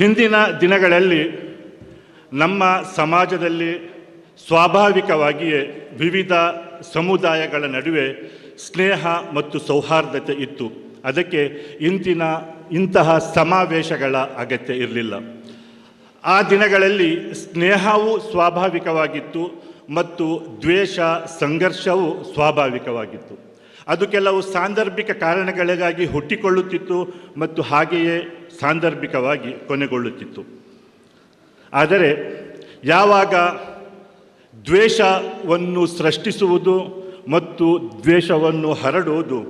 ಹಿಂದಿನ ದಿನಗಳಲ್ಲಿ ನಮ್ಮ ಸಮಾಜದಲ್ಲಿ ಸ್ವಾಭಾವಿಕವಾಗಿಯೇ ವಿವಿಧ ಸಮುದಾಯಗಳ ನಡುವೆ ಸ್ನೇಹ ಮತ್ತು ಸೌಹಾರ್ದತೆ ಇತ್ತು. ಅದಕ್ಕೆ ಇಂದಿನ ಇಂತಹ ಸಮಾವೇಶಗಳ ಅಗತ್ಯ ಇರಲಿಲ್ಲ. ಆ ದಿನಗಳಲ್ಲಿ ಸ್ನೇಹವು ಸ್ವಾಭಾವಿಕವಾಗಿತ್ತು ಮತ್ತು ದ್ವೇಷ, ಸಂಘರ್ಷವು ಸ್ವಾಭಾವಿಕವಾಗಿತ್ತು. ಅದು ಕೆಲವು ಸಾಂದರ್ಭಿಕ ಕಾರಣಗಳಿಗಾಗಿ ಹುಟ್ಟಿಕೊಳ್ಳುತ್ತಿತ್ತು ಮತ್ತು ಹಾಗೆಯೇ ಸಾಂದರ್ಭಿಕವಾಗಿ ಕೊನೆಗೊಳ್ಳುತ್ತಿತ್ತು. ಆದರೆ ಯಾವಾಗ ದ್ವೇಷವನ್ನು ಸೃಷ್ಟಿಸುವುದು ಮತ್ತು ದ್ವೇಷವನ್ನು ಹರಡುವುದು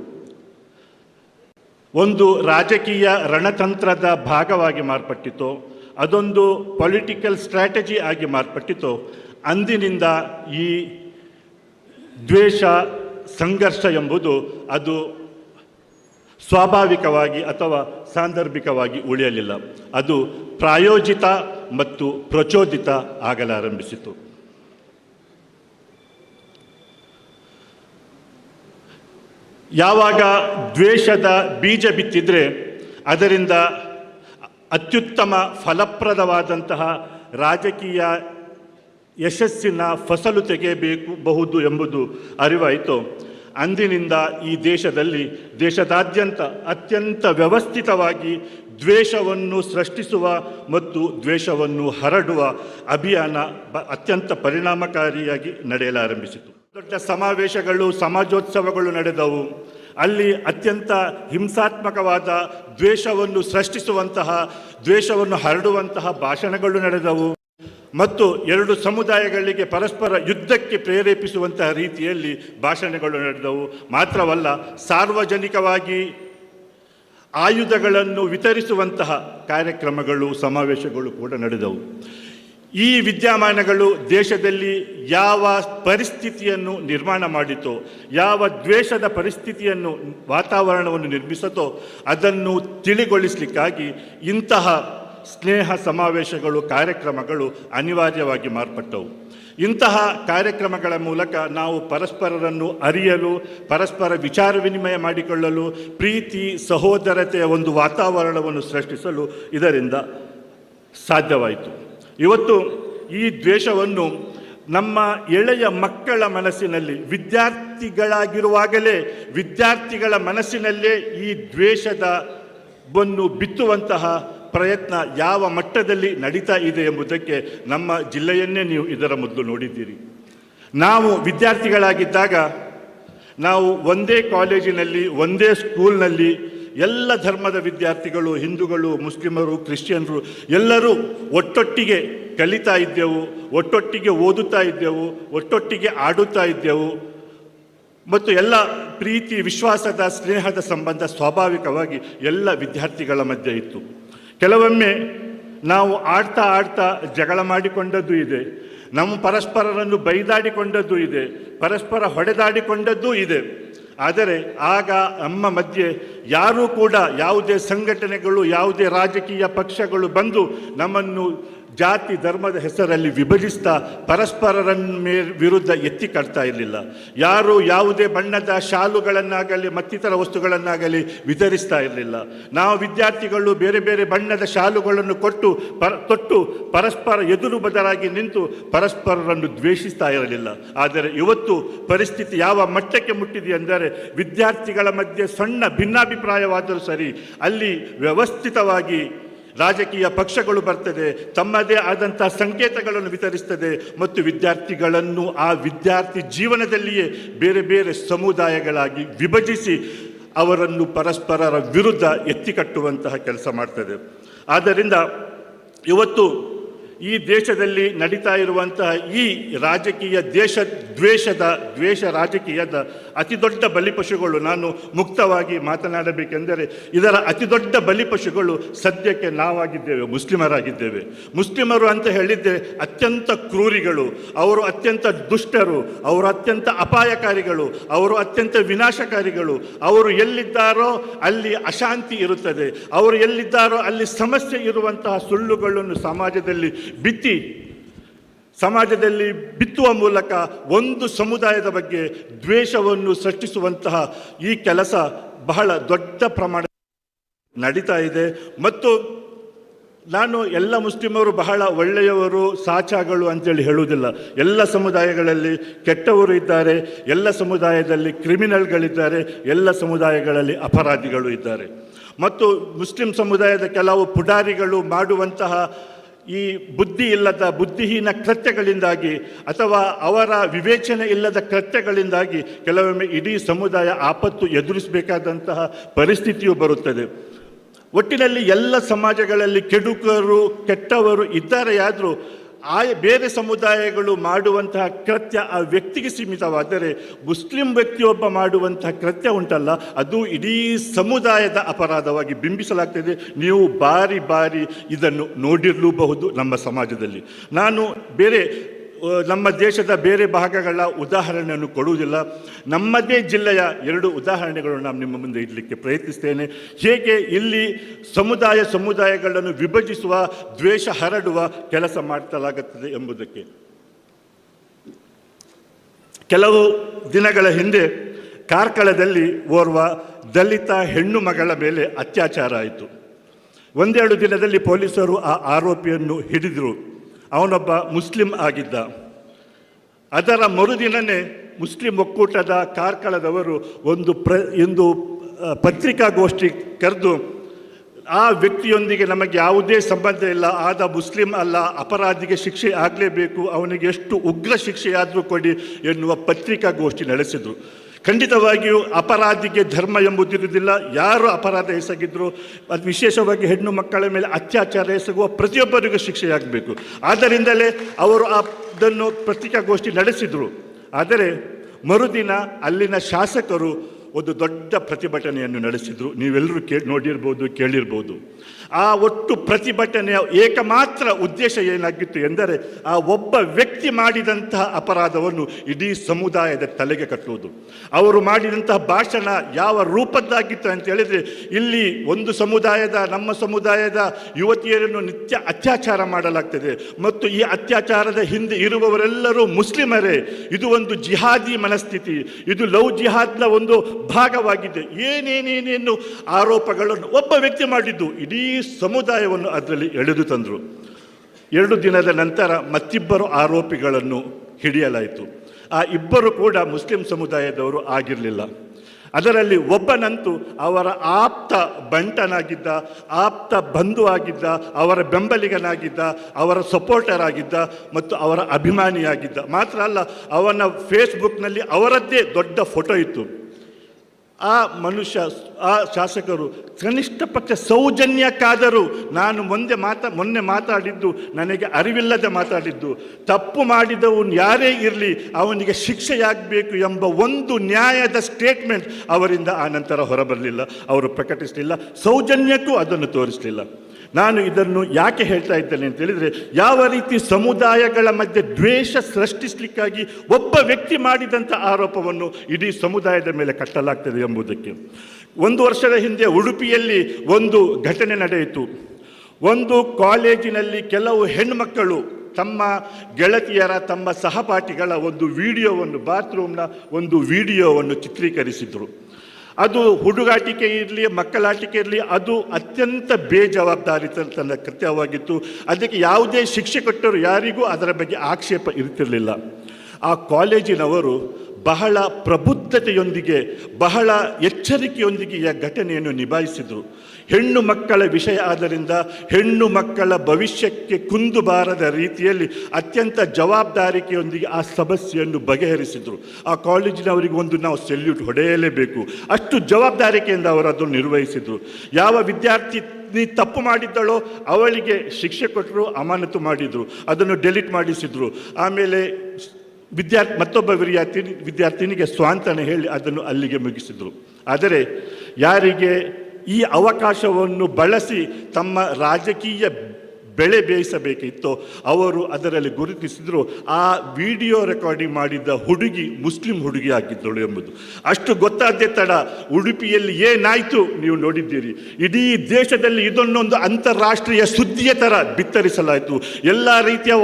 ಒಂದು ರಾಜಕೀಯ ರಣತಂತ್ರದ ಭಾಗವಾಗಿ ಮಾರ್ಪಟ್ಟಿತೋ, ಅದೊಂದು ಪೊಲಿಟಿಕಲ್ ಸ್ಟ್ರಾಟಜಿ ಆಗಿ ಮಾರ್ಪಟ್ಟಿತೋ, ಅಂದಿನಿಂದ ಈ ದ್ವೇಷ ಸಂಘರ್ಷ ಎಂಬುದು ಅದು ಸ್ವಾಭಾವಿಕವಾಗಿ ಅಥವಾ ಸಾಂದರ್ಭಿಕವಾಗಿ ಉಳಿಯಲಿಲ್ಲ. ಅದು ಪ್ರಾಯೋಜಿತ ಮತ್ತು ಪ್ರಚೋದಿತ ಆಗಲಾರಂಭಿಸಿತು. ಯಾವಾಗ ದ್ವೇಷದ ಬೀಜ ಬಿತ್ತಿದ್ರೆ ಅದರಿಂದ ಅತ್ಯುತ್ತಮ ಫಲಪ್ರದವಾದಂತಹ ರಾಜಕೀಯ ಯಶಸ್ಸಿನ ಫಸಲು ತೆಗೆಯಬೇಕು ಬಹುದು ಎಂಬುದು ಅರಿವಾಯಿತು. ಅಂದಿನಿಂದ ಈ ದೇಶದಲ್ಲಿ ದೇಶದಾದ್ಯಂತ ಅತ್ಯಂತ ವ್ಯವಸ್ಥಿತವಾಗಿ ದ್ವೇಷವನ್ನು ಸೃಷ್ಟಿಸುವ ಮತ್ತು ದ್ವೇಷವನ್ನು ಹರಡುವ ಅಭಿಯಾನ ಅತ್ಯಂತ ಪರಿಣಾಮಕಾರಿಯಾಗಿ ನಡೆಯಲಾರಂಭಿಸಿತು. ದೊಡ್ಡ ಸಮಾವೇಶಗಳು, ಸಮಾಜೋತ್ಸವಗಳು ನಡೆದವು. ಅಲ್ಲಿ ಅತ್ಯಂತ ಹಿಂಸಾತ್ಮಕವಾದ ದ್ವೇಷವನ್ನು ಸೃಷ್ಟಿಸುವಂತಹ, ದ್ವೇಷವನ್ನು ಹರಡುವಂತಹ ಭಾಷಣಗಳು ನಡೆದವು. ಮತ್ತು ಎರಡು ಸಮುದಾಯಗಳಿಗೆ ಪರಸ್ಪರ ಯುದ್ಧಕ್ಕೆ ಪ್ರೇರೇಪಿಸುವಂತಹ ರೀತಿಯಲ್ಲಿ ಭಾಷಣಗಳು ನಡೆದವು. ಮಾತ್ರವಲ್ಲ, ಸಾರ್ವಜನಿಕವಾಗಿ ಆಯುಧಗಳನ್ನು ವಿತರಿಸುವಂತಹ ಕಾರ್ಯಕ್ರಮಗಳು, ಸಮಾವೇಶಗಳು ಕೂಡ ನಡೆದವು. ಈ ವಿದ್ಯಮಾನಗಳು ದೇಶದಲ್ಲಿ ಯಾವ ಪರಿಸ್ಥಿತಿಯನ್ನು ನಿರ್ಮಾಣ ಮಾಡಿತೋ, ಯಾವ ದ್ವೇಷದ ಪರಿಸ್ಥಿತಿಯನ್ನು ವಾತಾವರಣವನ್ನು ನಿರ್ಮಿಸತೋ, ಅದನ್ನು ತಿಳಿಗೊಳಿಸಲಿಕ್ಕಾಗಿ ಇಂತಹ ಸ್ನೇಹ ಸಮಾವೇಶಗಳು, ಕಾರ್ಯಕ್ರಮಗಳು ಅನಿವಾರ್ಯವಾಗಿ ಮಾರ್ಪಟ್ಟವು. ಇಂತಹ ಕಾರ್ಯಕ್ರಮಗಳ ಮೂಲಕ ನಾವು ಪರಸ್ಪರರನ್ನು ಅರಿಯಲು, ಪರಸ್ಪರ ವಿಚಾರ ವಿನಿಮಯ ಮಾಡಿಕೊಳ್ಳಲು, ಪ್ರೀತಿ, ಸಹೋದರತೆಯ ಒಂದು ವಾತಾವರಣವನ್ನು ಸೃಷ್ಟಿಸಲು ಇದರಿಂದ ಸಾಧ್ಯವಾಯಿತು. ಇವತ್ತು ಈ ದ್ವೇಷವನ್ನು ನಮ್ಮ ಎಳೆಯ ಮಕ್ಕಳ ಮನಸ್ಸಿನಲ್ಲಿ, ವಿದ್ಯಾರ್ಥಿಗಳಾಗಿರುವಾಗಲೇ, ವಿದ್ಯಾರ್ಥಿಗಳ ಮನಸ್ಸಿನಲ್ಲೇ ಈ ದ್ವೇಷದ ಬನ್ನು ಬಿತ್ತುವಂತಹ ಪ್ರಯತ್ನ ಯಾವ ಮಟ್ಟದಲ್ಲಿ ನಡೀತಾ ಇದೆ ಎಂಬುದಕ್ಕೆ ನಮ್ಮ ಜಿಲ್ಲೆಯನ್ನೇ ನೀವು ಇದರ ಮೊದಲು ನೋಡಿದ್ದೀರಿ. ನಾವು ವಿದ್ಯಾರ್ಥಿಗಳಾಗಿದ್ದಾಗ ನಾವು ಒಂದೇ ಕಾಲೇಜಿನಲ್ಲಿ, ಒಂದೇ ಸ್ಕೂಲ್ನಲ್ಲಿ ಎಲ್ಲ ಧರ್ಮದ ವಿದ್ಯಾರ್ಥಿಗಳು, ಹಿಂದೂಗಳು, ಮುಸ್ಲಿಮರು, ಕ್ರಿಶ್ಚಿಯನ್ರು ಎಲ್ಲರೂ ಒಟ್ಟೊಟ್ಟಿಗೆ ಕಲಿತಾ ಇದ್ದೆವು, ಒಟ್ಟೊಟ್ಟಿಗೆ ಓದುತ್ತಾ ಇದ್ದೆವು, ಒಟ್ಟೊಟ್ಟಿಗೆ ಆಡುತ್ತಾ ಇದ್ದೆವು. ಮತ್ತು ಎಲ್ಲ ಪ್ರೀತಿ, ವಿಶ್ವಾಸದ, ಸ್ನೇಹದ ಸಂಬಂಧ ಸ್ವಾಭಾವಿಕವಾಗಿ ಎಲ್ಲ ವಿದ್ಯಾರ್ಥಿಗಳ ಮಧ್ಯೆ ಇತ್ತು. ಕೆಲವೊಮ್ಮೆ ನಾವು ಆಡ್ತಾ ಆಡ್ತಾ ಜಗಳ ಮಾಡಿಕೊಂಡದ್ದು ಇದೆ. ನಮ್ಮ ಪರಸ್ಪರರನ್ನು ಬೈದಾಡಿಕೊಂಡದ್ದು ಇದೆ. ಪರಸ್ಪರ ಹೊಡೆದಾಡಿಕೊಂಡದ್ದೂ ಇದೆ. ಆದರೆ ಆಗ ನಮ್ಮ ಮಧ್ಯೆ ಯಾರೂ ಕೂಡ ಯಾವುದೇ ಸಂಘಟನೆಗಳು, ಯಾವುದೇ ರಾಜಕೀಯ ಪಕ್ಷಗಳು ಬಂದು ನಮ್ಮನ್ನು ಜಾತಿ ಧರ್ಮದ ಹೆಸರಲ್ಲಿ ವಿಭಜಿಸ್ತಾ ಪರಸ್ಪರರ ಮೇ ವಿರುದ್ಧ ಎತ್ತಿ ಕಟ್ತಾ ಇರಲಿಲ್ಲ. ಯಾರು ಯಾವುದೇ ಬಣ್ಣದ ಶಾಲುಗಳನ್ನಾಗಲಿ ಮತ್ತಿತರ ವಸ್ತುಗಳನ್ನಾಗಲಿ ವಿತರಿಸ್ತಾ ಇರಲಿಲ್ಲ. ನಾವು ವಿದ್ಯಾರ್ಥಿಗಳು ಬೇರೆ ಬೇರೆ ಬಣ್ಣದ ಶಾಲುಗಳನ್ನು ಕೊಟ್ಟು ಪರ ತೊಟ್ಟು ಪರಸ್ಪರ ಎದುರು ಬದಲಾಗಿ ನಿಂತು ಪರಸ್ಪರರನ್ನು ದ್ವೇಷಿಸ್ತಾ ಇರಲಿಲ್ಲ. ಆದರೆ ಇವತ್ತು ಪರಿಸ್ಥಿತಿ ಯಾವ ಮಟ್ಟಕ್ಕೆ ಮುಟ್ಟಿದೆ ಅಂದರೆ ವಿದ್ಯಾರ್ಥಿಗಳ ಮಧ್ಯೆ ಸಣ್ಣ ಭಿನ್ನಾಭಿಪ್ರಾಯವಾದರೂ ಸರಿ ಅಲ್ಲಿ ವ್ಯವಸ್ಥಿತವಾಗಿ ರಾಜಕೀಯ ಪಕ್ಷಗಳು ಬರ್ತದೆ, ತಮ್ಮದೇ ಆದಂಥ ಸಂಕೇತಗಳನ್ನು ವಿತರಿಸ್ತದೆ, ಮತ್ತು ವಿದ್ಯಾರ್ಥಿಗಳನ್ನು ಆ ವಿದ್ಯಾರ್ಥಿ ಜೀವನದಲ್ಲಿಯೇ ಬೇರೆ ಬೇರೆ ಸಮುದಾಯಗಳಾಗಿ ವಿಭಜಿಸಿ ಅವರನ್ನು ಪರಸ್ಪರರ ವಿರುದ್ಧ ಎತ್ತಿಕಟ್ಟುವಂತಹ ಕೆಲಸ ಮಾಡ್ತದೆ. ಆದ್ದರಿಂದ ಇವತ್ತು ಈ ದೇಶದಲ್ಲಿ ನಡೀತಾ ಇರುವಂತಹ ಈ ರಾಜಕೀಯ ದೇಶ ದ್ವೇಷದ, ದ್ವೇಷ ರಾಜಕೀಯದ ಅತಿ ದೊಡ್ಡ ಬಲಿಪಶುಗಳು ನಾನು ಮುಕ್ತವಾಗಿ ಮಾತನಾಡಬೇಕೆಂದರೆ ಇದರ ಅತಿ ದೊಡ್ಡ ಬಲಿಪಶುಗಳು ಸದ್ಯಕ್ಕೆ ನಾವಾಗಿದ್ದೇವೆ, ಮುಸ್ಲಿಮರಾಗಿದ್ದೇವೆ. ಮುಸ್ಲಿಮರು ಅಂತ ಹೇಳಿದ್ದೆ ಅತ್ಯಂತ ಕ್ರೂರಿಗಳು, ಅವರು ಅತ್ಯಂತ ದುಷ್ಟರು, ಅವರು ಅತ್ಯಂತ ಅಪಾಯಕಾರಿಗಳು, ಅವರು ಅತ್ಯಂತ ವಿನಾಶಕಾರಿಗಳು. ಅವರು ಎಲ್ಲಿದ್ದಾರೋ ಅಲ್ಲಿ ಅಶಾಂತಿ ಇರುತ್ತದೆ, ಅವರು ಎಲ್ಲಿದ್ದಾರೋ ಅಲ್ಲಿ ಸಮಸ್ಯೆ ಇರುವಂತಹ ಸುಳ್ಳುಗಳನ್ನು ಸಮಾಜದಲ್ಲಿ ಬಿತ್ತಿ ಸಮಾಜದಲ್ಲಿ ಬಿತ್ತುವ ಮೂಲಕ ಒಂದು ಸಮುದಾಯದ ಬಗ್ಗೆ ದ್ವೇಷವನ್ನು ಸೃಷ್ಟಿಸುವಂತಹ ಈ ಕೆಲಸ ಬಹಳ ದೊಡ್ಡ ಪ್ರಮಾಣ ನಡೀತಾ ಇದೆ. ಮತ್ತು ನಾನು ಎಲ್ಲ ಮುಸ್ಲಿಮರು ಬಹಳ ಒಳ್ಳೆಯವರು, ಸಾಚಾಗಳು ಅಂತೇಳಿ ಹೇಳುವುದಿಲ್ಲ. ಎಲ್ಲ ಸಮುದಾಯಗಳಲ್ಲಿ ಕೆಟ್ಟವರು ಇದ್ದಾರೆ. ಎಲ್ಲ ಸಮುದಾಯದಲ್ಲಿ ಕ್ರಿಮಿನಲ್ಗಳಿದ್ದಾರೆ. ಎಲ್ಲ ಸಮುದಾಯಗಳಲ್ಲಿ ಅಪರಾಧಿಗಳು ಇದ್ದಾರೆ. ಮತ್ತು ಮುಸ್ಲಿಂ ಸಮುದಾಯದ ಕೆಲವು ಪುಡಾರಿಗಳು ಮಾಡುವಂತಹ ಈ ಬುದ್ಧಿ ಇಲ್ಲದ ಬುದ್ಧಿಹೀನ ಕೃತ್ಯಗಳಿಂದಾಗಿ ಅಥವಾ ಅವರ ವಿವೇಚನೆ ಇಲ್ಲದ ಕೃತ್ಯಗಳಿಂದಾಗಿ ಕೆಲವೊಮ್ಮೆ ಇಡೀ ಸಮುದಾಯ ಆಪತ್ತು ಎದುರಿಸಬೇಕಾದಂತಹ ಪರಿಸ್ಥಿತಿಯು ಬರುತ್ತದೆ. ಒಟ್ಟಿನಲ್ಲಿ ಎಲ್ಲ ಸಮಾಜಗಳಲ್ಲಿ ಕೆಡುಕರು, ಕೆಟ್ಟವರು ಇದ್ದಾರೆಯಾದರೂ ಆ ಬೇರೆ ಸಮುದಾಯಗಳು ಮಾಡುವಂತಹ ಕೃತ್ಯ ಆ ವ್ಯಕ್ತಿಗೆ ಸೀಮಿತವಾದರೆ ಮುಸ್ಲಿಂ ವ್ಯಕ್ತಿಯೊಬ್ಬ ಮಾಡುವಂತಹ ಕೃತ್ಯ ಉಂಟಲ್ಲ, ಅದು ಇಡೀ ಸಮುದಾಯದ ಅಪರಾಧವಾಗಿ ಬಿಂಬಿಸಲಾಗ್ತದೆ. ನೀವು ಬಾರಿ ಬಾರಿ ಇದನ್ನು ನೋಡಿರಲೂಬಹುದು ನಮ್ಮ ಸಮಾಜದಲ್ಲಿ. ನಾನು ಬೇರೆ ನಮ್ಮ ದೇಶದ ಬೇರೆ ಭಾಗಗಳ ಉದಾಹರಣೆಯನ್ನು ಕೊಡುವುದಿಲ್ಲ. ನಮ್ಮದೇ ಜಿಲ್ಲೆಯ ಎರಡು ಉದಾಹರಣೆಗಳು ನಾನು ನಿಮ್ಮ ಮುಂದೆ ಇಡಲಿಕ್ಕೆ ಪ್ರಯತ್ನಿಸ್ತೇನೆ. ಹೇಗೆ ಇಲ್ಲಿ ಸಮುದಾಯ ಸಮುದಾಯಗಳನ್ನು ವಿಭಜಿಸುವ, ದ್ವೇಷ ಹರಡುವ ಕೆಲಸ ಮಾಡ್ತಲಾಗುತ್ತದೆ ಎಂಬುದಕ್ಕೆ. ಕೆಲವು ದಿನಗಳ ಹಿಂದೆ ಕಾರ್ಕಳದಲ್ಲಿ ಓರ್ವ ದಲಿತ ಹೆಣ್ಣು ಮಗಳ ಮೇಲೆ ಅತ್ಯಾಚಾರ ಆಯಿತು. ಒಂದೆರಡು ದಿನದಲ್ಲಿ ಪೊಲೀಸರು ಆ ಆರೋಪಿಯನ್ನು ಹಿಡಿದರು. ಅವನೊಬ್ಬ ಮುಸ್ಲಿಂ ಆಗಿದ್ದ. ಅದರ ಮರುದಿನವೇ ಮುಸ್ಲಿಂ ಒಕ್ಕೂಟದ ಕಾರ್ಕಳದವರು ಒಂದು ಪ್ರ ಎಂದು ಪತ್ರಿಕಾಗೋಷ್ಠಿ ಕರೆದು, ಆ ವ್ಯಕ್ತಿಯೊಂದಿಗೆ ನಮಗೆ ಯಾವುದೇ ಸಂಬಂಧ ಇಲ್ಲ, ಆದ ಮುಸ್ಲಿಂ ಅಲ್ಲ, ಅಪರಾಧಿಗೆ ಶಿಕ್ಷೆ ಆಗಲೇಬೇಕು, ಅವನಿಗೆ ಎಷ್ಟು ಉಗ್ರ ಶಿಕ್ಷೆಯಾದರೂ ಕೊಡಿ ಎನ್ನುವ ಪತ್ರಿಕಾಗೋಷ್ಠಿ ನಡೆಸಿದರು. ಖಂಡಿತವಾಗಿಯೂ ಅಪರಾಧಿಗೆ ಧರ್ಮ ಎಂಬುದಿರುವುದಿಲ್ಲ. ಯಾರು ಅಪರಾಧ ಎಸಗಿದ್ರು, ಅದು ವಿಶೇಷವಾಗಿ ಹೆಣ್ಣು ಮಕ್ಕಳ ಮೇಲೆ ಅತ್ಯಾಚಾರ ಎಸಗುವ ಪ್ರತಿಯೊಬ್ಬರಿಗೂ ಶಿಕ್ಷೆಯಾಗಬೇಕು. ಆದ್ದರಿಂದಲೇ ಅವರು ಅದನ್ನು ಪತ್ರಿಕಾಗೋಷ್ಠಿ ನಡೆಸಿದರು. ಆದರೆ ಮರುದಿನ ಅಲ್ಲಿನ ಶಾಸಕರು ಒಂದು ದೊಡ್ಡ ಪ್ರತಿಭಟನೆಯನ್ನು ನಡೆಸಿದರು. ನೀವೆಲ್ಲರೂ ಕೇ, ನೋಡಿರ್ಬೋದು, ಕೇಳಿರ್ಬೋದು. ಆ ಒಟ್ಟು ಪ್ರತಿಭಟನೆಯ ಏಕಮಾತ್ರ ಉದ್ದೇಶ ಏನಾಗಿತ್ತು ಎಂದರೆ ಆ ಒಬ್ಬ ವ್ಯಕ್ತಿ ಮಾಡಿದಂತಹ ಅಪರಾಧವನ್ನು ಇಡೀ ಸಮುದಾಯದ ತಲೆಗೆ ಕಟ್ಟುವುದು. ಅವರು ಮಾಡಿದಂತಹ ಭಾಷಣ ಯಾವ ರೂಪದ್ದಾಗಿತ್ತು ಅಂತ ಹೇಳಿದರೆ ಇಲ್ಲಿ ಒಂದು ಸಮುದಾಯದ, ನಮ್ಮ ಸಮುದಾಯದ ಯುವತಿಯರನ್ನು ನಿತ್ಯ ಅತ್ಯಾಚಾರ ಮಾಡಲಾಗ್ತದೆ. ಮತ್ತು ಈ ಅತ್ಯಾಚಾರದ ಹಿಂದೆ ಇರುವವರೆಲ್ಲರೂ ಮುಸ್ಲಿಮರೇ. ಇದು ಒಂದು ಜಿಹಾದಿ ಮನಸ್ಥಿತಿ. ಇದು ಲವ್ ಜಿಹಾದ್ನ ಒಂದು ಭಾಗವಾಗಿದೆ. ಏನೇನೇನೇನು ಆರೋಪಗಳನ್ನು ಒಬ್ಬ ವ್ಯಕ್ತಿ ಮಾಡಿದ್ದು. ಇಡೀ ಸಮುದಾಯವನ್ನು ಅದರಲ್ಲಿ ಎಳೆದು ತಂದರು. ಎರಡು ದಿನದ ನಂತರ ಮತ್ತಿಬ್ಬರು ಆರೋಪಿಗಳನ್ನು ಹಿಡಿಯಲಾಯಿತು. ಆ ಇಬ್ಬರು ಕೂಡ ಮುಸ್ಲಿಂ ಸಮುದಾಯದವರು ಆಗಿರಲಿಲ್ಲ. ಅದರಲ್ಲಿ ಒಬ್ಬನಂತೂ ಅವರ ಆಪ್ತ ಬಂಟನಾಗಿದ್ದ, ಆಪ್ತ ಬಂಧು ಆಗಿದ್ದ, ಅವರ ಬೆಂಬಲಿಗನಾಗಿದ್ದ, ಅವರ ಸಪೋರ್ಟರ್ ಆಗಿದ್ದ ಮತ್ತು ಅವರ ಅಭಿಮಾನಿಯಾಗಿದ್ದ. ಮಾತ್ರ ಅಲ್ಲ, ಅವನ ಫೇಸ್ಬುಕ್ನಲ್ಲಿ ಅವರದ್ದೇ ದೊಡ್ಡ ಫೋಟೋ ಇತ್ತು. ಆ ಮನುಷ್ಯ, ಆ ಶಾಸಕರು ಕನಿಷ್ಠ ಪಕ್ಷ ಸೌಜನ್ಯಕ್ಕಾದರೂ ನಾನು ಮುಂದೆ ಮಾತಾ, ಮೊನ್ನೆ ಮಾತಾಡಿದ್ದು ನನಗೆ ಅರಿವಿಲ್ಲದೆ ಮಾತಾಡಿದ್ದು. ತಪ್ಪು ಮಾಡಿದವನು ಯಾರೇ ಇರಲಿ ಅವನಿಗೆ ಶಿಕ್ಷೆಯಾಗಬೇಕು ಎಂಬ ಒಂದು ನ್ಯಾಯದ ಸ್ಟೇಟ್ಮೆಂಟ್ ಅವರಿಂದ ಆ ನಂತರ ಹೊರಬರಲಿಲ್ಲ. ಅವರು ಪ್ರಕಟಿಸಲಿಲ್ಲ. ಸೌಜನ್ಯಕ್ಕೂ ಅದನ್ನು ತೋರಿಸಲಿಲ್ಲ. ನಾನು ಇದನ್ನು ಯಾಕೆ ಹೇಳ್ತಾ ಇದ್ದೇನೆ ಅಂತ ಹೇಳಿದರೆ, ಯಾವ ರೀತಿ ಸಮುದಾಯಗಳ ಮಧ್ಯೆ ದ್ವೇಷ ಸೃಷ್ಟಿಸಲಿಕ್ಕಾಗಿ ಒಬ್ಬ ವ್ಯಕ್ತಿ ಮಾಡಿದಂಥ ಆರೋಪವನ್ನು ಇಡೀ ಸಮುದಾಯದ ಮೇಲೆ ಕಟ್ಟಲಾಗ್ತದೆ ಎಂಬುದಕ್ಕೆ. ಒಂದು ವರ್ಷದ ಹಿಂದೆ ಉಡುಪಿಯಲ್ಲಿ ಒಂದು ಘಟನೆ ನಡೆಯಿತು. ಒಂದು ಕಾಲೇಜಿನಲ್ಲಿ ಕೆಲವು ಹೆಣ್ಮಕ್ಕಳು ತಮ್ಮ ಗೆಳತಿಯರ, ತಮ್ಮ ಸಹಪಾಠಿಗಳ ಒಂದು ವಿಡಿಯೋವನ್ನು ಬಾತ್ರೂಮ್ನ ಒಂದು ವಿಡಿಯೋವನ್ನು ಚಿತ್ರೀಕರಿಸಿದರು. ಅದು ಹುಡುಗಾಟಿಕೆ ಇರಲಿ, ಮಕ್ಕಳಾಟಿಕೆ ಇರಲಿ, ಅದು ಅತ್ಯಂತ ಬೇಜವಾಬ್ದಾರಿತನ ಕೃತ್ಯವಾಗಿತ್ತು. ಅದಕ್ಕೆ ಯಾವುದೇ ಶಿಕ್ಷೆ ಕೊಟ್ಟರು ಯಾರಿಗೂ ಅದರ ಬಗ್ಗೆ ಆಕ್ಷೇಪ ಇರ್ತಿರಲಿಲ್ಲ. ಆ ಕಾಲೇಜಿನವರು ಬಹಳ ಪ್ರಬುದ್ಧತೆಯೊಂದಿಗೆ, ಬಹಳ ಎಚ್ಚರಿಕೆಯೊಂದಿಗೆ ಈ ಘಟನೆಯನ್ನು ನಿಭಾಯಿಸಿದರು. ಹೆಣ್ಣು ಮಕ್ಕಳ ವಿಷಯ ಆದ್ದರಿಂದ, ಹೆಣ್ಣು ಮಕ್ಕಳ ಭವಿಷ್ಯಕ್ಕೆ ಕುಂದು ಬಾರದ ರೀತಿಯಲ್ಲಿ ಅತ್ಯಂತ ಜವಾಬ್ದಾರಿಕೆಯೊಂದಿಗೆ ಆ ಸಮಸ್ಯೆಯನ್ನು ಬಗೆಹರಿಸಿದರು. ಆ ಕಾಲೇಜಿನವರಿಗೆ ಒಂದು ನಾವು ಸೆಲ್ಯೂಟ್ ಹೊಡೆಯಲೇಬೇಕು. ಅಷ್ಟು ಜವಾಬ್ದಾರಿಕೆಯಿಂದ ಅವರು ಅದನ್ನು ನಿರ್ವಹಿಸಿದರು. ಯಾವ ವಿದ್ಯಾರ್ಥಿ ನೀ ತಪ್ಪು ಮಾಡಿದ್ದಳೋ ಅವಳಿಗೆ ಶಿಕ್ಷೆ ಕೊಟ್ಟರು, ಅಮಾನತು ಮಾಡಿದರು. ಅದನ್ನು ಡೆಲಿಟ್ ಮಾಡಿಸಿದರು. ಆಮೇಲೆ ವಿದ್ಯಾರ್ಥಿ ಮತ್ತೊಬ್ಬ ವಿದ್ಯಾರ್ಥಿ ವಿದ್ಯಾರ್ಥಿನಿಗೆ ಸ್ವಾಂತನ ಹೇಳಿ ಅದನ್ನು ಅಲ್ಲಿಗೆ ಮುಗಿಸಿದರು. ಆದರೆ ಯಾರಿಗೆ ಈ ಅವಕಾಶವನ್ನು ಬಳಸಿ ತಮ್ಮ ರಾಜಕೀಯ ಬೆಳೆ ಬೇಯಿಸಬೇಕಿತ್ತು. ಅವರು ಅದರಲ್ಲಿ ಗುರುತಿಸಿದ್ರು, ಆ ವಿಡಿಯೋ ರೆಕಾರ್ಡಿಂಗ್ ಮಾಡಿದ್ದ ಹುಡುಗಿ ಮುಸ್ಲಿಂ ಹುಡುಗಿ ಆಗಿದ್ದಳು ಎಂಬುದು. ಅಷ್ಟು ಗೊತ್ತಾದ್ದೇ ತಡ, ಉಡುಪಿಯಲ್ಲಿ ಏನಾಯಿತು ನೀವು ನೋಡಿದ್ದೀರಿ. ಇಡೀ ದೇಶದಲ್ಲಿ ಇದನ್ನೊಂದು ಅಂತಾರಾಷ್ಟ್ರೀಯ ಸುದ್ದಿಯ ಥರ ಬಿತ್ತರಿಸಲಾಯಿತು. ಎಲ್ಲ ರೀತಿಯ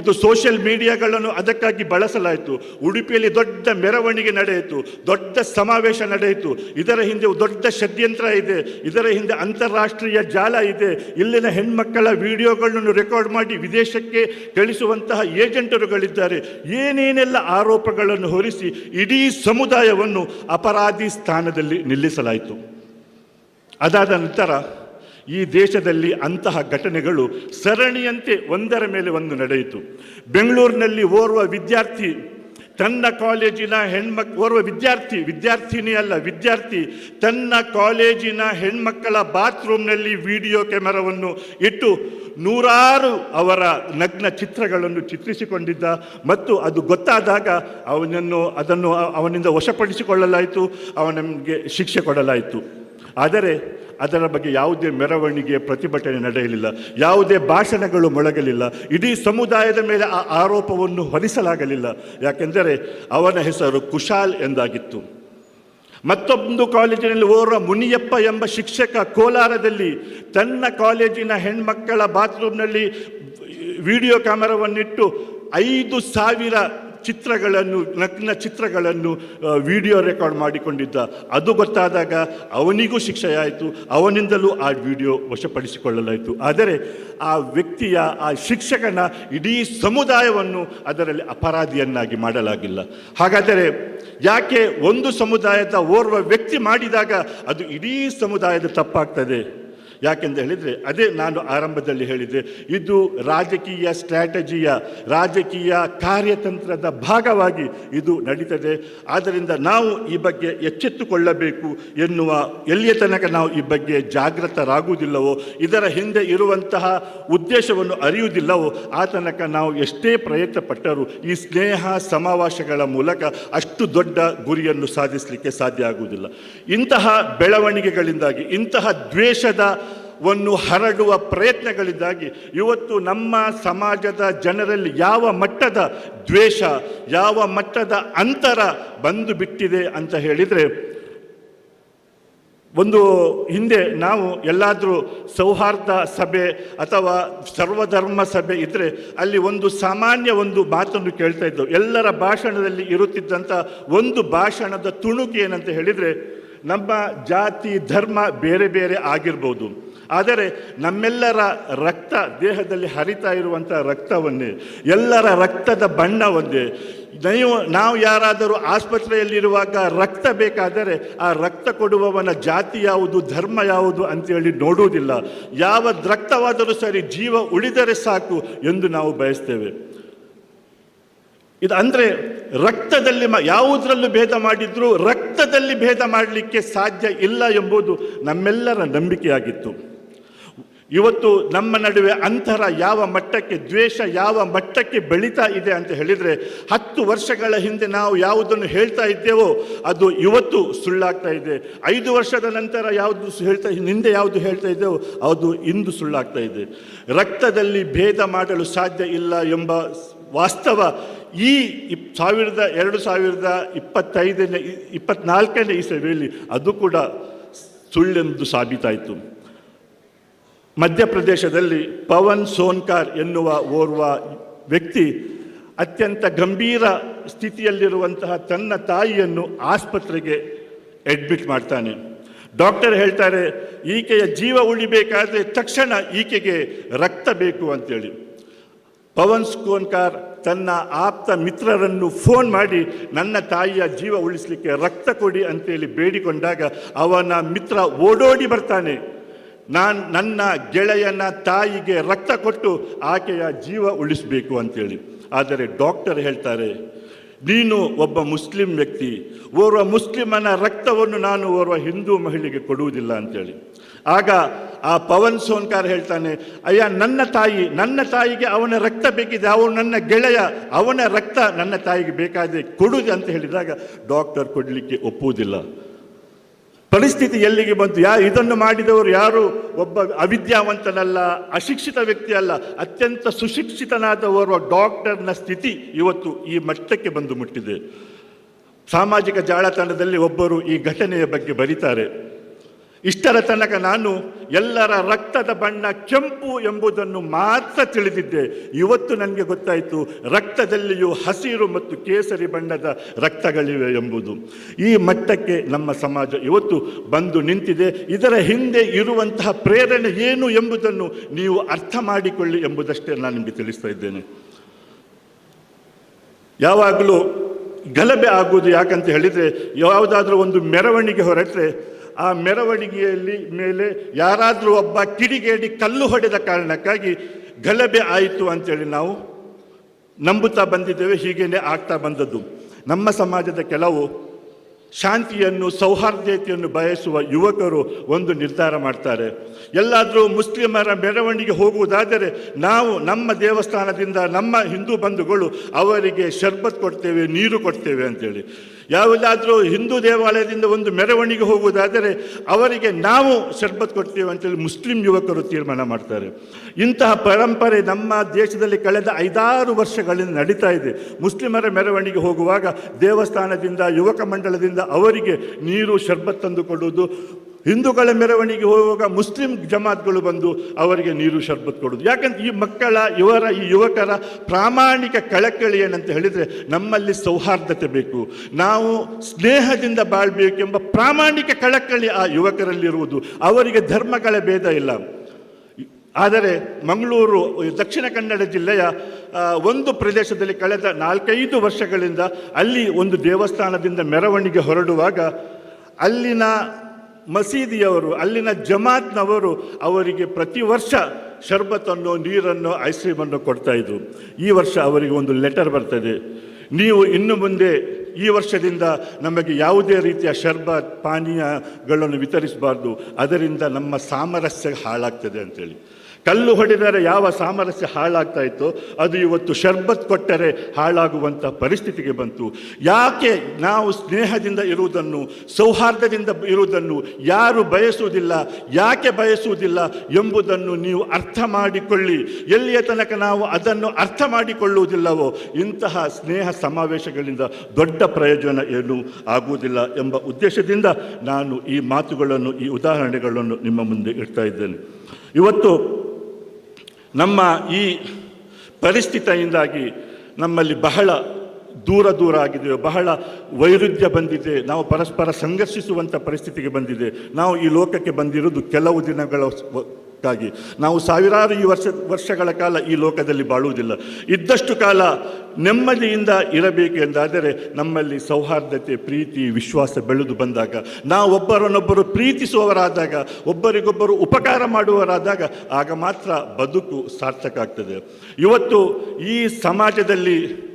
ಇದು ಸೋಷಿಯಲ್ ಮೀಡಿಯಾಗಳನ್ನು ಅದಕ್ಕಾಗಿ ಬಳಸಲಾಯಿತು. ಉಡುಪಿಯಲ್ಲಿ ದೊಡ್ಡ ಮೆರವಣಿಗೆ ನಡೆಯಿತು, ದೊಡ್ಡ ಸಮಾವೇಶ ನಡೆಯಿತು. ಇದರ ಹಿಂದೆ ದೊಡ್ಡ ಷಡ್ಯಂತ್ರ ಇದೆ, ಇದರ ಹಿಂದೆ ಅಂತಾರಾಷ್ಟ್ರೀಯ ಜಾಲ ಇದೆ. ಇಲ್ಲಿನ ಹೆಣ್ಮಕ್ಕಳ ವಿಡಿಯೋಗಳನ್ನು ರೆಕಾರ್ಡ್ ಮಾಡಿ ವಿದೇಶಕ್ಕೆ ಕಳಿಸುವಂತಹ ಏಜೆಂಟರುಗಳಿದ್ದಾರೆ. ಏನೇನೆಲ್ಲ ಆರೋಪಗಳನ್ನು ಹೊರಿಸಿ ಇಡೀ ಸಮುದಾಯವನ್ನು ಅಪರಾಧಿ ಸ್ಥಾನದಲ್ಲಿ ನಿಲ್ಲಿಸಲಾಯಿತು. ಅದಾದ ನಂತರ ಈ ದೇಶದಲ್ಲಿ ಅಂತಹ ಘಟನೆಗಳು ಸರಣಿಯಂತೆ ಒಂದರ ಮೇಲೆ ಒಂದು ನಡೆಯಿತು. ಬೆಂಗಳೂರಿನಲ್ಲಿ ಓರ್ವ ವಿದ್ಯಾರ್ಥಿ ತನ್ನ ಕಾಲೇಜಿನ ಹೆಣ್ಮಕ್, ಓರ್ವ ವಿದ್ಯಾರ್ಥಿ, ವಿದ್ಯಾರ್ಥಿನಿ ಅಲ್ಲ, ವಿದ್ಯಾರ್ಥಿ, ತನ್ನ ಕಾಲೇಜಿನ ಹೆಣ್ಮಕ್ಕಳ ಬಾತ್ರೂಮ್ನಲ್ಲಿ ವಿಡಿಯೋ ಕ್ಯಾಮೆರಾವನ್ನು ಇಟ್ಟು ನೂರಾರು ಅವರ ನಗ್ನ ಚಿತ್ರಗಳನ್ನು ಚಿತ್ರಿಸಿಕೊಂಡಿದ್ದ ಮತ್ತು ಅದು ಗೊತ್ತಾದಾಗ ಅವನನ್ನು, ಅದನ್ನು, ಅವನಿಂದ ವಶಪಡಿಸಿಕೊಳ್ಳಲಾಯಿತು, ಅವನಿಗೆ ಶಿಕ್ಷೆ ಕೊಡಲಾಯಿತು. ಆದರೆ ಅದರ ಬಗ್ಗೆ ಯಾವುದೇ ಮೆರವಣಿಗೆ ಪ್ರತಿಭಟನೆ ನಡೆಯಲಿಲ್ಲ, ಯಾವುದೇ ಭಾಷಣಗಳು ಮೊಳಗಲಿಲ್ಲ, ಇಡೀ ಸಮುದಾಯದ ಮೇಲೆ ಆ ಆರೋಪವನ್ನು ಹೊರಿಸಲಾಗಲಿಲ್ಲ. ಯಾಕೆಂದರೆ ಅವನ ಹೆಸರು ಕುಶಾಲ್ ಎಂದಾಗಿತ್ತು. ಮತ್ತೊಂದು ಕಾಲೇಜಿನಲ್ಲಿ ಓರ್ವ ಮುನಿಯಪ್ಪ ಎಂಬ ಶಿಕ್ಷಕ ಕೋಲಾರದಲ್ಲಿ ತನ್ನ ಕಾಲೇಜಿನ ಹೆಣ್ಮಕ್ಕಳ ಬಾತ್ರೂಮ್ನಲ್ಲಿ ವಿಡಿಯೋ ಕ್ಯಾಮರಾವನ್ನಿಟ್ಟು ಐದು ಸಾವಿರ ಚಿತ್ರಗಳನ್ನು, ನಗ್ನ ಚಿತ್ರಗಳನ್ನು ವಿಡಿಯೋ ರೆಕಾರ್ಡ್ ಮಾಡಿಕೊಂಡಿದ್ದ. ಅದು ಗೊತ್ತಾದಾಗ ಅವನಿಗೂ ಶಿಕ್ಷೆಯಾಯಿತು. ಅವನಿಂದಲೂ ಆ ವಿಡಿಯೋ ವಶಪಡಿಸಿಕೊಳ್ಳಲಾಯಿತು. ಆದರೆ ಆ ವ್ಯಕ್ತಿಯ, ಆ ಶಿಕ್ಷಕನ ಇಡೀ ಸಮುದಾಯವನ್ನು ಅದರಲ್ಲಿ ಅಪರಾಧಿಯನ್ನಾಗಿ ಮಾಡಲಾಗಿಲ್ಲ. ಹಾಗಾದರೆ ಯಾಕೆ ಒಂದು ಸಮುದಾಯದ ಓರ್ವ ವ್ಯಕ್ತಿ ಮಾಡಿದಾಗ ಅದು ಇಡೀ ಸಮುದಾಯದ ತಪ್ಪಾಗ್ತದೆ? ಯಾಕೆಂದು ಹೇಳಿದರೆ, ಅದೇ ನಾನು ಆರಂಭದಲ್ಲಿ ಹೇಳಿದೆ, ಇದು ರಾಜಕೀಯ ಸ್ಟ್ರಾಟಜಿಯ, ರಾಜಕೀಯ ಕಾರ್ಯತಂತ್ರದ ಭಾಗವಾಗಿ ಇದು ನಡೀತದೆ. ಆದ್ದರಿಂದ ನಾವು ಈ ಬಗ್ಗೆ ಎಚ್ಚೆತ್ತುಕೊಳ್ಳಬೇಕು ಎನ್ನುವ, ಎಲ್ಲಿಯ ತನಕ ನಾವು ಈ ಬಗ್ಗೆ ಜಾಗೃತರಾಗುವುದಿಲ್ಲವೋ, ಇದರ ಹಿಂದೆ ಇರುವಂತಹ ಉದ್ದೇಶವನ್ನು ಅರಿಯುವುದಿಲ್ಲವೋ, ಆ ತನಕ ನಾವು ಎಷ್ಟೇ ಪ್ರಯತ್ನ ಪಟ್ಟರೂ ಈ ಸ್ನೇಹ ಸಮಾವೇಶಗಳ ಮೂಲಕ ಅಷ್ಟು ದೊಡ್ಡ ಗುರಿಯನ್ನು ಸಾಧಿಸಲಿಕ್ಕೆ ಸಾಧ್ಯ ಆಗುವುದಿಲ್ಲ. ಇಂತಹ ಬೆಳವಣಿಗೆಗಳಿಂದಾಗಿ, ಇಂತಹ ದ್ವೇಷದ ವನ್ನು ಹರಡುವ ಪ್ರಯತ್ನಗಳಿಂದಾಗಿ ಇವತ್ತು ನಮ್ಮ ಸಮಾಜದ ಜನರಲ್ಲಿ ಯಾವ ಮಟ್ಟದ ದ್ವೇಷ, ಯಾವ ಮಟ್ಟದ ಅಂತರ ಬಂದು ಬಿಟ್ಟಿದೆ ಅಂತ ಹೇಳಿದರೆ, ಒಂದು ಹಿಂದೆ ನಾವು ಎಲ್ಲಾದರೂ ಸೌಹಾರ್ದ ಸಭೆ ಅಥವಾ ಸರ್ವಧರ್ಮ ಸಭೆ ಇದ್ದರೆ ಅಲ್ಲಿ ಒಂದು ಸಾಮಾನ್ಯ ಒಂದು ಮಾತನ್ನು ಕೇಳ್ತಾ ಇದ್ದವು. ಎಲ್ಲರ ಭಾಷಣದಲ್ಲಿ ಇರುತ್ತಿದ್ದಂಥ ಒಂದು ಭಾಷಣದ ತುಣುಕು ಏನಂತ ಹೇಳಿದರೆ, ನಮ್ಮ ಜಾತಿ, ಧರ್ಮ ಬೇರೆ ಬೇರೆ ಆಗಿರ್ಬೋದು. ಆದರೆ ನಮ್ಮೆಲ್ಲರ ರಕ್ತ, ದೇಹದಲ್ಲಿ ಹರಿತಾ ಇರುವಂಥ ರಕ್ತವನ್ನೇ, ಎಲ್ಲರ ರಕ್ತದ ಬಣ್ಣ ಒಂದೇ ನೀವು, ನಾವು ಯಾರಾದರೂ ಆಸ್ಪತ್ರೆಯಲ್ಲಿರುವಾಗ ರಕ್ತ ಬೇಕಾದರೆ ಆ ರಕ್ತ ಕೊಡುವವನ ಜಾತಿ ಯಾವುದು, ಧರ್ಮ ಯಾವುದು ಅಂತೇಳಿ ನೋಡುವುದಿಲ್ಲ. ಯಾವ ರಕ್ತವಾದರೂ ಸರಿ ಜೀವ ಉಳಿದರೆ ಸಾಕು ಎಂದು ನಾವು ಬಯಸ್ತೇವೆ. ಇದು ಅಂದರೆ ರಕ್ತದಲ್ಲಿ ಮ, ಯಾವುದರಲ್ಲೂ ಭೇದ ಮಾಡಿದ್ರೂ ರಕ್ತದಲ್ಲಿ ಭೇದ ಮಾಡಲಿಕ್ಕೆ ಸಾಧ್ಯ ಇಲ್ಲ ಎಂಬುದು ನಮ್ಮೆಲ್ಲರ ನಂಬಿಕೆಯಾಗಿತ್ತು. ಇವತ್ತು ನಮ್ಮ ನಡುವೆ ಅಂತರ ಯಾವ ಮಟ್ಟಕ್ಕೆ, ದ್ವೇಷ ಯಾವ ಮಟ್ಟಕ್ಕೆ ಬೆಳೀತಾ ಇದೆ ಅಂತ ಹೇಳಿದರೆ, ಹತ್ತು ವರ್ಷಗಳ ಹಿಂದೆ ನಾವು ಯಾವುದನ್ನು ಹೇಳ್ತಾ ಇದ್ದೇವೋ, ಅದು ಇವತ್ತು ಸುಳ್ಳಾಗ್ತಾ ಇದೆ. ಐದು ವರ್ಷದ ನಂತರ ಯಾವುದು ಹೇಳ್ತಾ, ಹಿಂದೆ ಯಾವುದು ಹೇಳ್ತಾ ಇದ್ದೇವೋ, ಅದು ಇಂದು ಸುಳ್ಳಾಗ್ತಾ ಇದೆ. ರಕ್ತದಲ್ಲಿ ಭೇದ ಮಾಡಲು ಸಾಧ್ಯ ಇಲ್ಲ ಎಂಬ ವಾಸ್ತವ ಈ ಇಪ್, ಸಾವಿರದ, ಎರಡು ಸಾವಿರದ ಇಪ್ಪತ್ತೈದನೇ, ಇಪ್ಪತ್ನಾಲ್ಕನೇ ಇಸವಿಯಲ್ಲಿ ಅದು ಕೂಡ ಸುಳ್ಳೆಂದು ಸಾಬೀತಾಯಿತು. ಮಧ್ಯಪ್ರದೇಶದಲ್ಲಿ ಪವನ್ ಸೋನ್ಕಾರ್ ಎನ್ನುವ ಓರ್ವ ವ್ಯಕ್ತಿ ಅತ್ಯಂತ ಗಂಭೀರ ಸ್ಥಿತಿಯಲ್ಲಿರುವಂತಹ ತನ್ನ ತಾಯಿಯನ್ನು ಆಸ್ಪತ್ರೆಗೆ ಅಡ್ಮಿಟ್ ಮಾಡ್ತಾನೆ. ಡಾಕ್ಟರ್ ಹೇಳ್ತಾರೆ, ಈಕೆಯ ಜೀವ ಉಳಿಬೇಕಾದರೆ ತಕ್ಷಣ ಈಕೆಗೆ ರಕ್ತ ಬೇಕು ಅಂತೇಳಿ. ಪವನ್ ಸ್ಕೋನ್ಕಾರ್ ತನ್ನ ಆಪ್ತ ಮಿತ್ರರನ್ನು ಫೋನ್ ಮಾಡಿ, ನನ್ನ ತಾಯಿಯ ಜೀವ ಉಳಿಸಲಿಕ್ಕೆ ರಕ್ತ ಕೊಡಿ ಅಂತೇಳಿ ಬೇಡಿಕೊಂಡಾಗ ಅವನ ಮಿತ್ರ ಓಡೋಡಿ ಬರ್ತಾನೆ. ನಾನು ನನ್ನ ಗೆಳೆಯನ ತಾಯಿಗೆ ರಕ್ತ ಕೊಟ್ಟು ಆಕೆಯ ಜೀವ ಉಳಿಸಬೇಕು ಅಂತೇಳಿ. ಆದರೆ ಡಾಕ್ಟರ್ ಹೇಳ್ತಾರೆ, ನೀನು ಒಬ್ಬ ಮುಸ್ಲಿಂ ವ್ಯಕ್ತಿ, ಓರ್ವ ಮುಸ್ಲಿಮನ ರಕ್ತವನ್ನು ನಾನು ಓರ್ವ ಹಿಂದೂ ಮಹಿಳೆಗೆ ಕೊಡುವುದಿಲ್ಲ ಅಂತೇಳಿ. ಆಗ ಆ ಪವನ್ ಸೋನ್ಕಾರ್ ಹೇಳ್ತಾನೆ, ಅಯ್ಯ, ನನ್ನ ತಾಯಿ, ನನ್ನ ತಾಯಿಗೆ ಅವನ ರಕ್ತ ಬೇಕಿದೆ, ಅವನು ನನ್ನ ಗೆಳೆಯ, ಅವನ ರಕ್ತ ನನ್ನ ತಾಯಿಗೆ ಬೇಕಾದೆ ಕೊಡುವುದು ಅಂತ ಹೇಳಿದಾಗ ಡಾಕ್ಟರ್ ಕೊಡಲಿಕ್ಕೆ ಒಪ್ಪುವುದಿಲ್ಲ. ಪರಿಸ್ಥಿತಿ ಎಲ್ಲಿಗೆ ಬಂತು? ಯಾ, ಇದನ್ನು ಮಾಡಿದವರು ಯಾರು? ಒಬ್ಬ ಅವಿದ್ಯಾವಂತನಲ್ಲ, ಅಶಿಕ್ಷಿತ ವ್ಯಕ್ತಿ ಅಲ್ಲ, ಅತ್ಯಂತ ಸುಶಿಕ್ಷಿತನಾದವರು ಡಾಕ್ಟರ್ನ ಸ್ಥಿತಿ ಇವತ್ತು ಈ ಮಟ್ಟಕ್ಕೆ ಬಂದು ಮುಟ್ಟಿದೆ. ಸಾಮಾಜಿಕ ಜಾಲತಾಣದಲ್ಲಿ ಒಬ್ಬರು ಈ ಘಟನೆಯ ಬಗ್ಗೆ ಬರೀತಾರೆ. ಇಷ್ಟರ ತನಕ ನಾನು ಎಲ್ಲರ ರಕ್ತದ ಬಣ್ಣ ಕೆಂಪು ಎಂಬುದನ್ನು ಮಾತ್ರ ತಿಳಿದಿದ್ದೆ. ಇವತ್ತು ನನಗೆ ಗೊತ್ತಾಯಿತು, ರಕ್ತದಲ್ಲಿಯೂ ಹಸಿರು ಮತ್ತು ಕೇಸರಿ ಬಣ್ಣದ ರಕ್ತಗಳಿವೆ ಎಂಬುದು. ಈ ಮಟ್ಟಕ್ಕೆ ನಮ್ಮ ಸಮಾಜ ಇವತ್ತು ಬಂದು ನಿಂತಿದೆ. ಇದರ ಹಿಂದೆ ಇರುವಂತಹ ಪ್ರೇರಣೆ ಏನು ಎಂಬುದನ್ನು ನೀವು ಅರ್ಥ ಮಾಡಿಕೊಳ್ಳಿ ಎಂಬುದಷ್ಟೇ ನಾನು ನಿಮಗೆ ತಿಳಿಸ್ತಾ ಇದ್ದೇನೆ. ಯಾವಾಗಲೂ ಗಲಭೆ ಆಗುವುದು ಯಾಕಂತ ಹೇಳಿದರೆ, ಯಾವುದಾದ್ರೂ ಒಂದು ಮೆರವಣಿಗೆ ಹೊರಟ್ರೆ ಆ ಮೆರವಣಿಗೆಯಲ್ಲಿ ಮೇಲೆ ಯಾರಾದರೂ ಒಬ್ಬ ಕಿಡಿಗೇಡಿ ಕಲ್ಲು ಹೊಡೆದ ಕಾರಣಕ್ಕಾಗಿ ಗಲಭೆ ಆಯಿತು ಅಂತೇಳಿ ನಾವು ನಂಬುತ್ತಾ ಬಂದಿದ್ದೇವೆ, ಹೀಗೇನೆ ಆಗ್ತಾ ಬಂದದ್ದು. ನಮ್ಮ ಸಮಾಜದ ಕೆಲವು ಶಾಂತಿಯನ್ನು, ಸೌಹಾರ್ದತೆಯನ್ನು ಬಯಸುವ ಯುವಕರು ಒಂದು ನಿರ್ಧಾರ ಮಾಡ್ತಾರೆ. ಎಲ್ಲಾದರೂ ಮುಸ್ಲಿಮರ ಮೆರವಣಿಗೆ ಹೋಗುವುದಾದರೆ ನಾವು ನಮ್ಮ ದೇವಸ್ಥಾನದಿಂದ ನಮ್ಮ ಹಿಂದೂ ಬಂಧುಗಳು ಅವರಿಗೆ ಶರ್ಬತ್ ಕೊಡ್ತೇವೆ, ನೀರು ಕೊಡ್ತೇವೆ ಅಂತೇಳಿ. ಯಾವುದಾದ್ರೂ ಹಿಂದೂ ದೇವಾಲಯದಿಂದ ಒಂದು ಮೆರವಣಿಗೆ ಹೋಗುವುದಾದರೆ ಅವರಿಗೆ ನಾವು ಶರ್ಬತ್ ಕೊಡ್ತೇವೆ ಅಂತೇಳಿ ಮುಸ್ಲಿಂ ಯುವಕರು ತೀರ್ಮಾನ ಮಾಡ್ತಾರೆ. ಇಂತಹ ಪರಂಪರೆ ನಮ್ಮ ದೇಶದಲ್ಲಿ ಕಳೆದ ಐದಾರು ವರ್ಷಗಳಿಂದ ನಡೀತಾ ಇದೆ. ಮುಸ್ಲಿಮರ ಮೆರವಣಿಗೆ ಹೋಗುವಾಗ ದೇವಸ್ಥಾನದಿಂದ, ಯುವಕ ಮಂಡಲದಿಂದ ಅವರಿಗೆ ನೀರು, ಶರ್ಬತ್ ತಂದು ಕೊಡುವುದು ಹಿಂದೂಗಳ ಮೆರವಣಿಗೆ ಹೋಗುವಾಗ ಮುಸ್ಲಿಂ ಜಮಾತ್ಗಳು ಬಂದು ಅವರಿಗೆ ನೀರು ಶರ್ಬತ್ ಕೊಡೋದು. ಯಾಕಂದ್ರೆ ಈ ಮಕ್ಕಳ, ಇವರ, ಈ ಯುವಕರ ಪ್ರಾಮಾಣಿಕ ಕಳಕಳಿ ಏನಂತ ಹೇಳಿದರೆ ನಮ್ಮಲ್ಲಿ ಸೌಹಾರ್ದತೆ ಬೇಕು. ನಾವು ಸ್ನೇಹದಿಂದ ಬಾಳ್ಬೇಕೆಂಬ ಪ್ರಾಮಾಣಿಕ ಕಳಕಳಿ ಆ ಯುವಕರಲ್ಲಿರುವುದು. ಅವರಿಗೆ ಧರ್ಮಗಳ ಭೇದ ಇಲ್ಲ. ಆದರೆ ಮಂಗಳೂರು, ದಕ್ಷಿಣ ಕನ್ನಡ ಜಿಲ್ಲೆಯ ಒಂದು ಪ್ರದೇಶದಲ್ಲಿ ಕಳೆದ ನಾಲ್ಕೈದು ವರ್ಷಗಳಿಂದ ಅಲ್ಲಿ ಒಂದು ದೇವಸ್ಥಾನದಿಂದ ಮೆರವಣಿಗೆ ಹೊರಡುವಾಗ ಅಲ್ಲಿನ ಮಸೀದಿಯವರು, ಅಲ್ಲಿನ ಜಮಾತ್ನವರು ಅವರಿಗೆ ಪ್ರತಿ ವರ್ಷ ಶರ್ಬತ್ತನ್ನು, ನೀರನ್ನು ಐಸ್ ಕ್ರೀಮನ್ನು ಕೊಡ್ತಾ ಇದ್ರು. ಈ ವರ್ಷ ಅವರಿಗೆ ಒಂದು ಲೆಟರ್ ಬರ್ತದೆ. ನೀವು ಇನ್ನು ಮುಂದೆ ಈ ವರ್ಷದಿಂದ ನಮಗೆ ಯಾವುದೇ ರೀತಿಯ ಶರ್ಬತ್, ಪಾನೀಯಗಳನ್ನು ವಿತರಿಸಬಾರ್ದು. ಅದರಿಂದ ನಮ್ಮ ಸಾಮರಸ್ಯ ಹಾಳಾಗ್ತದೆ ಅಂತೇಳಿ. ಕಲ್ಲು ಹೊಡೆದರೆ ಯಾವ ಸಾಮರಸ್ಯ ಹಾಳಾಗ್ತಾ ಇತ್ತೋ, ಅದು ಇವತ್ತು ಶರ್ಬತ್ ಕೊಟ್ಟರೆ ಹಾಳಾಗುವಂಥ ಪರಿಸ್ಥಿತಿಗೆ ಬಂತು. ಯಾಕೆ ನಾವು ಸ್ನೇಹದಿಂದ ಇರುವುದನ್ನು, ಸೌಹಾರ್ದದಿಂದ ಇರುವುದನ್ನು ಯಾರು ಬಯಸುವುದಿಲ್ಲ, ಯಾಕೆ ಬಯಸುವುದಿಲ್ಲ ಎಂಬುದನ್ನು ನೀವು ಅರ್ಥ ಮಾಡಿಕೊಳ್ಳಿ. ಎಲ್ಲಿಯ ತನಕ ನಾವು ಅದನ್ನು ಅರ್ಥ ಮಾಡಿಕೊಳ್ಳುವುದಿಲ್ಲವೋ, ಇಂತಹ ಸ್ನೇಹ ಸಮಾವೇಶಗಳಿಂದ ದೊಡ್ಡ ಪ್ರಯೋಜನ ಏನೂ ಆಗುವುದಿಲ್ಲ ಎಂಬ ಉದ್ದೇಶದಿಂದ ನಾನು ಈ ಮಾತುಗಳನ್ನು, ಈ ಉದಾಹರಣೆಗಳನ್ನು ನಿಮ್ಮ ಮುಂದೆ ಇಡ್ತಾ ಇದ್ದೇನೆ. ಇವತ್ತು ನಮ್ಮ ಈ ಪರಿಸ್ಥಿತಿಯಿಂದಾಗಿ ನಮ್ಮಲ್ಲಿ ಬಹಳ ದೂರ ದೂರ ಆಗಿದೆ, ಬಹಳ ವೈರುಧ್ಯ ಬಂದಿದೆ, ನಾವು ಪರಸ್ಪರ ಸಂಘರ್ಷಿಸುವಂಥ ಪರಿಸ್ಥಿತಿಗೆ ಬಂದಿದೆ. ನಾವು ಈ ಲೋಕಕ್ಕೆ ಬಂದಿರೋದು ಕೆಲವು ದಿನಗಳ ಗಾಗಿ ನಾವು ಸಾವಿರಾರು ಈ ವರ್ಷ, ವರ್ಷಗಳ ಕಾಲ ಈ ಲೋಕದಲ್ಲಿ ಬಾಳುವುದಿಲ್ಲ. ಇದ್ದಷ್ಟು ಕಾಲ ನೆಮ್ಮದಿಯಿಂದ ಇರಬೇಕು ಎಂದಾದರೆ ನಮ್ಮಲ್ಲಿ ಸೌಹಾರ್ದತೆ, ಪ್ರೀತಿ, ವಿಶ್ವಾಸ ಬೆಳೆದು ಬಂದಾಗ, ನಾವು ಒಬ್ಬರನ್ನೊಬ್ಬರು ಪ್ರೀತಿಸುವವರಾದಾಗ, ಒಬ್ಬರಿಗೊಬ್ಬರು ಉಪಕಾರ ಮಾಡುವವರಾದಾಗ, ಆಗ ಮಾತ್ರ ಬದುಕು ಸಾರ್ಥಕ ಆಗ್ತದೆ. ಇವತ್ತು ಈ ಸಮಾಜದಲ್ಲಿ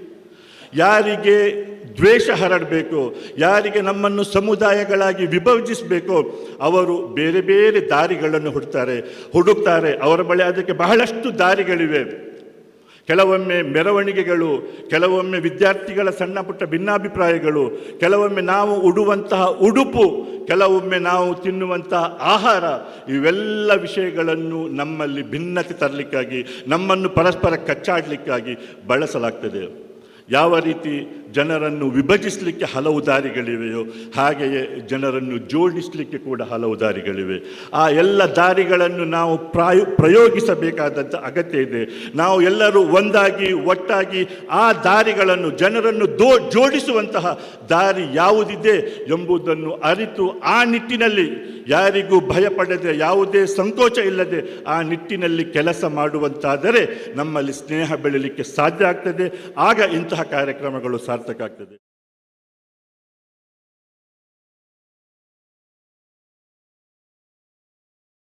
ಯಾರಿಗೆ ದ್ವೇಷ ಹರಡಬೇಕು, ಯಾರಿಗೆ ನಮ್ಮನ್ನು ಸಮುದಾಯಗಳಾಗಿ ವಿಭಜಿಸಬೇಕು, ಅವರು ಬೇರೆ ಬೇರೆ ದಾರಿಗಳನ್ನು ಹುಡ್ತಾರೆ ಹುಡುಕ್ತಾರೆ. ಅವರ ಬಳಿ ಅದಕ್ಕೆ ಬಹಳಷ್ಟು ದಾರಿಗಳಿವೆ. ಕೆಲವೊಮ್ಮೆ ಮೆರವಣಿಗೆಗಳು, ಕೆಲವೊಮ್ಮೆ ವಿದ್ಯಾರ್ಥಿಗಳ ಸಣ್ಣ ಪುಟ್ಟ ಭಿನ್ನಾಭಿಪ್ರಾಯಗಳು, ಕೆಲವೊಮ್ಮೆ ನಾವು ಉಡುವಂತಹ ಉಡುಪು, ಕೆಲವೊಮ್ಮೆ ನಾವು ತಿನ್ನುವಂತಹ ಆಹಾರ, ಇವೆಲ್ಲ ವಿಷಯಗಳನ್ನು ನಮ್ಮಲ್ಲಿ ಭಿನ್ನತೆ ತರಲಿಕ್ಕಾಗಿ, ನಮ್ಮನ್ನು ಪರಸ್ಪರ ಕಚ್ಚಾಡಲಿಕ್ಕಾಗಿ ಬಳಸಲಾಗ್ತದೆ. ಯಾವ ರೀತಿ ಜನರನ್ನು ವಿಭಜಿಸಲಿಕ್ಕೆ ಹಲವು ದಾರಿಗಳಿವೆಯೋ, ಹಾಗೆಯೇ ಜನರನ್ನು ಜೋಡಿಸಲಿಕ್ಕೆ ಕೂಡ ಹಲವು ದಾರಿಗಳಿವೆ. ಆ ಎಲ್ಲ ದಾರಿಗಳನ್ನು ನಾವು ಪ್ರಾಯೋ ಪ್ರಯೋಗಿಸಬೇಕಾದಂಥ ಅಗತ್ಯ ಇದೆ. ನಾವು ಎಲ್ಲರೂ ಒಂದಾಗಿ, ಒಟ್ಟಾಗಿ ಆ ದಾರಿಗಳನ್ನು, ಜನರನ್ನು ದೋ, ಜೋಡಿಸುವಂತಹ ದಾರಿ ಯಾವುದಿದೆ ಎಂಬುದನ್ನು ಅರಿತು ಆ ನಿಟ್ಟಿನಲ್ಲಿ ಯಾರಿಗೂ ಭಯಪಡದೆ ಯಾವುದೇ ಸಂಕೋಚ ಇಲ್ಲದೆ ಆ ನಿಟ್ಟಿನಲ್ಲಿ ಕೆಲಸ ಮಾಡುವಂತಾದರೆ ನಮ್ಮಲ್ಲಿ ಸ್ನೇಹ ಬೆಳೀಲಿಕ್ಕೆ ಸಾಧ್ಯ ಆಗ್ತದೆ. ಆಗ ಇಂತಹ ಕಾರ್ಯಕ್ರಮಗಳು ಸಾರ್ಥಕ ಆಗ್ತದೆ.